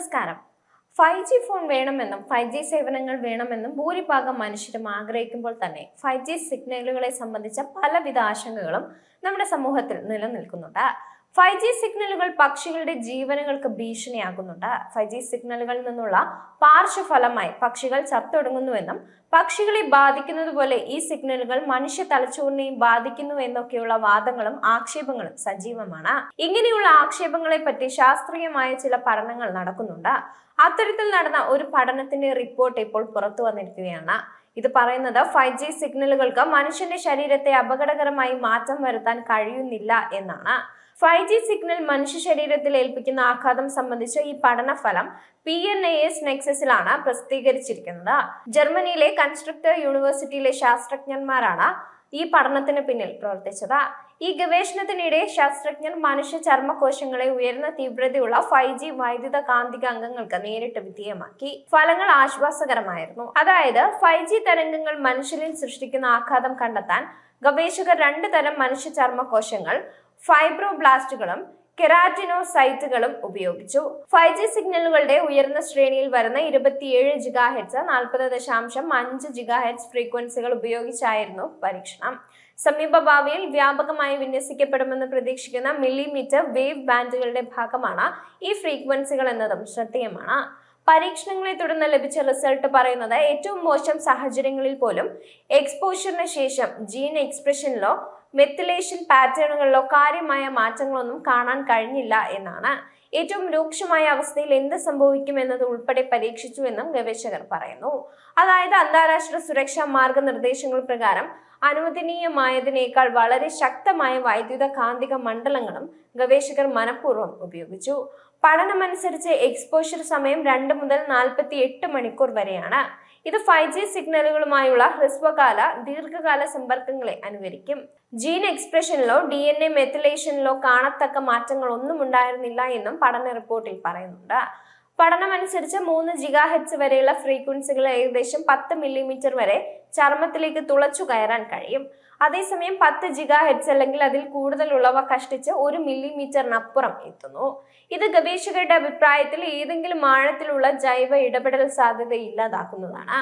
നമസ്കാരം. Five G phone വേണമെന്നും five G സേവനങ്ങൾ വേണമെന്നും ഭൂരിഭാഗം മനുഷ്യരും ആഗ്രഹിക്കുമ്പോൾ തന്നെ ഫൈവ് ജി സിഗ്നലുകളെ സംബന്ധിച്ച പലവിധ ആശങ്കകളും നമ്മുടെ സമൂഹത്തിൽ നിലനിൽക്കുന്നുണ്ട്. ഫൈവ് ജി സിഗ്നലുകൾ പക്ഷികളുടെ ജീവനുകൾക്ക് ഭീഷണിയാകുന്നുണ്ട് ഫൈവ് ജി സിഗ്നലുകളിൽ നിന്നുള്ള പാർശ്വഫലമായി പക്ഷികൾ ചത്തൊടുങ്ങുന്നുവെന്നും പക്ഷികളെ ബാധിക്കുന്നതുപോലെ ഈ സിഗ്നലുകൾ മനുഷ്യ തലച്ചോറിനെയും ബാധിക്കുന്നു എന്നൊക്കെയുള്ള വാദങ്ങളും ആക്ഷേപങ്ങളും സജീവമാണ്. ഇങ്ങനെയുള്ള ആക്ഷേപങ്ങളെ പറ്റി ശാസ്ത്രീയമായ ചില പഠനങ്ങൾ നടക്കുന്നുണ്ട്. അത്തരത്തിൽ നടന്ന ഒരു പഠനത്തിന്റെ റിപ്പോർട്ട് ഇപ്പോൾ പുറത്തു വന്നിരിക്കുകയാണ്. ഇത് പറയുന്നത് ഫൈവ് ജി സിഗ്നലുകൾക്ക് മനുഷ്യന്റെ ശരീരത്തെ അപകടകരമായി മാറ്റം വരുത്താൻ കഴിയുന്നില്ല എന്നാണ്. ഫൈവ് ജി സിഗ്നൽ മനുഷ്യ ശരീരത്തിൽ ഏൽപ്പിക്കുന്ന ആഘാതം സംബന്ധിച്ച ഈ പഠനഫലം പി എൻ എ എസ് നെക്സസിലാണ് പ്രസിദ്ധീകരിച്ചിരിക്കുന്നത്. ജർമ്മനിയിലെ കൺസ്ട്രക്ടർ യൂണിവേഴ്സിറ്റിയിലെ ശാസ്ത്രജ്ഞന്മാരാണ് ഈ പഠനത്തിന് പിന്നിൽ പ്രവർത്തിച്ചത്. ഈ ഗവേഷണത്തിനിടെ ശാസ്ത്രജ്ഞർ മനുഷ്യ ചർമ്മകോശങ്ങളെ ഉയർന്ന തീവ്രതയുള്ള ഫൈവ് ജി വൈദ്യുത കാന്തിക അംഗങ്ങൾക്ക് നേരിട്ട് വിധേയമാക്കി. ഫലങ്ങൾ ആശ്വാസകരമായിരുന്നു. അതായത് ഫൈവ് ജി തരംഗങ്ങൾ മനുഷ്യരിൽ സൃഷ്ടിക്കുന്ന ആഘാതം കണ്ടെത്താൻ ഗവേഷകർ രണ്ട് തരം മനുഷ്യ ചർമ്മകോശങ്ങൾ ഫൈബ്രോബ്ലാസ്റ്റുകളും കെറാറ്റിനോസൈറ്റുകളും ഉപയോഗിച്ചു. ഫൈവ് ജി സിഗ്നലുകളുടെ ഉയർന്ന ശ്രേണിയിൽ വരുന്ന ഇരുപത്തിയേഴ് ജിഗാഹെറ്റ്സ് നാൽപ്പത് ദശാംശം അഞ്ച് ജിഗാ ഹെഡ്സ് ഫ്രീക്വൻസികൾ ഉപയോഗിച്ചായിരുന്നു പരീക്ഷണം. സമീപ ഭാവിയിൽ വ്യാപകമായി വിന്യസിക്കപ്പെടുമെന്ന് പ്രതീക്ഷിക്കുന്ന മില്ലിമീറ്റർ വേവ് ബാൻഡുകളുടെ ഭാഗമാണ് ഈ ഫ്രീക്വൻസികൾ എന്നതും ശ്രദ്ധേയമാണ്. പരീക്ഷണങ്ങളെ തുടർന്ന് ലഭിച്ച റിസൾട്ട് പറയുന്നത് ഏറ്റവും മോശം സാഹചര്യങ്ങളിൽ പോലും എക്സ്പോഷറിന് ശേഷം ജീൻ എക്സ്പ്രഷനിലോ മെത്തിലേഷൻ പാറ്റേണുകളിലോ കാര്യമായ മാറ്റങ്ങളൊന്നും കാണാൻ കഴിഞ്ഞില്ല എന്നാണ്. ഏറ്റവും രൂക്ഷമായ അവസ്ഥയിൽ എന്ത് സംഭവിക്കുമെന്നത് ഉൾപ്പെടെ പരീക്ഷിച്ചു എന്നും ഗവേഷകർ പറയുന്നു. അതായത് അന്താരാഷ്ട്ര സുരക്ഷാ മാർഗനിർദ്ദേശങ്ങൾ പ്രകാരം അനുവദനീയമായതിനേക്കാൾ വളരെ ശക്തമായ വൈദ്യുത കാന്തിക മണ്ഡലങ്ങളും ഗവേഷകർ മനഃപൂർവം ഉപയോഗിച്ചു. പഠനമനുസരിച്ച് എക്സ്പോഷർ സമയം രണ്ട് മുതൽ നാൽപ്പത്തി എട്ട് മണിക്കൂർ വരെയാണ്. ഇത് ഫൈവ് ജി സിഗ്നലുകളുമായുള്ള ഹ്രസ്വകാല ദീർഘകാല സമ്പർക്കങ്ങളെ അനുകരിക്കും. ജീൻ എക്സ്പ്രഷനിലോ ഡി എൻ എ മെത്തിലേഷനിലോ കാണത്തക്ക മാറ്റങ്ങൾ ഒന്നും ഉണ്ടായിരുന്നില്ല എന്നും പഠന റിപ്പോർട്ടിൽ പറയുന്നുണ്ട്. പഠനമനുസരിച്ച് മൂന്ന് ജിഗാ ഹെറ്റ്സ് വരെയുള്ള ഫ്രീക്വൻസികൾ ഏകദേശം പത്ത് മില്ലിമീറ്റർ വരെ ചർമ്മത്തിലേക്ക് തുളച്ചു കയറാൻ കഴിയും. അതേസമയം പത്ത് ജിഗാ ഹെഡ്സ് അല്ലെങ്കിൽ അതിൽ കൂടുതലുള്ളവ കഷ്ടിച്ച് ഒരു മില്ലിമീറ്ററിനപ്പുറം എത്തുന്നു. ഇത് ഗവേഷകരുടെ അഭിപ്രായത്തിൽ ഏതെങ്കിലും ആഴത്തിലുള്ള ജൈവ ഇടപെടൽ സാധ്യത ഇല്ലാതാക്കുന്നതാണ്.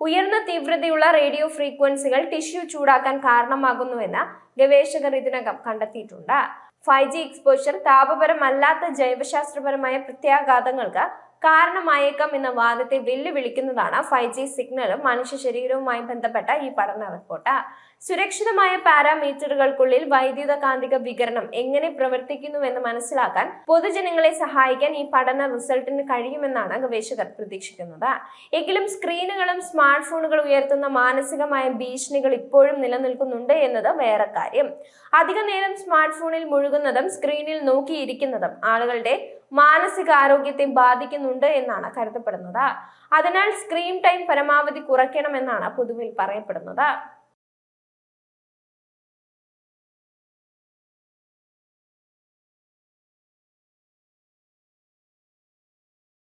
ഉയർന്ന തീവ്രതയുള്ള റേഡിയോ ഫ്രീക്വൻസികൾ ടിഷ്യൂ ചൂടാക്കാൻ കാരണമാകുന്നുവെന്ന് ഗവേഷകർ ഇതിനകം കണ്ടെത്തിയിട്ടുണ്ട്. ഫൈവ് ജി എക്സ്പോഷർ താപപരമല്ലാത്ത ജൈവശാസ്ത്രപരമായ പ്രത്യാഘാതങ്ങൾക്ക് കാരണമായേക്കാം എന്ന വാദത്തെ വെല്ലുവിളിക്കുന്നതാണ് ഫൈവ് ജി സിഗ്നലും മനുഷ്യ ശരീരവുമായി ബന്ധപ്പെട്ട ഈ പഠന റിപ്പോർട്ട്. സുരക്ഷിതമായ പാരാമീറ്ററുകൾക്കുള്ളിൽ വൈദ്യുത കാന്തിക വികരണം എങ്ങനെ പ്രവർത്തിക്കുന്നുവെന്ന് മനസ്സിലാക്കാൻ പൊതുജനങ്ങളെ സഹായിക്കാൻ ഈ പഠന റിസൾട്ടിന് കഴിയുമെന്നാണ് ഗവേഷകർ പ്രതീക്ഷിക്കുന്നത്. എങ്കിലും സ്ക്രീനുകളും സ്മാർട്ട് ഫോണുകൾ ഉയർത്തുന്ന മാനസികമായ ഭീഷണികൾ ഇപ്പോഴും നിലനിൽക്കുന്നുണ്ട് എന്നത് വേറെ കാര്യം. അധിക നേരം സ്മാർട്ട് ഫോണിൽ മുഴുകുന്നതും സ്ക്രീനിൽ നോക്കിയിരിക്കുന്നതും ആളുകളുടെ മാനസികാരോഗ്യത്തെ ബാധിക്കുന്നുണ്ട് എന്നാണ് കരുതപ്പെടുന്നത്. അതിനാൽ സ്ക്രീൻ ടൈം പരമാവധി കുറയ്ക്കണമെന്നാണ് പൊതുവിൽ പറയപ്പെടുന്നത്.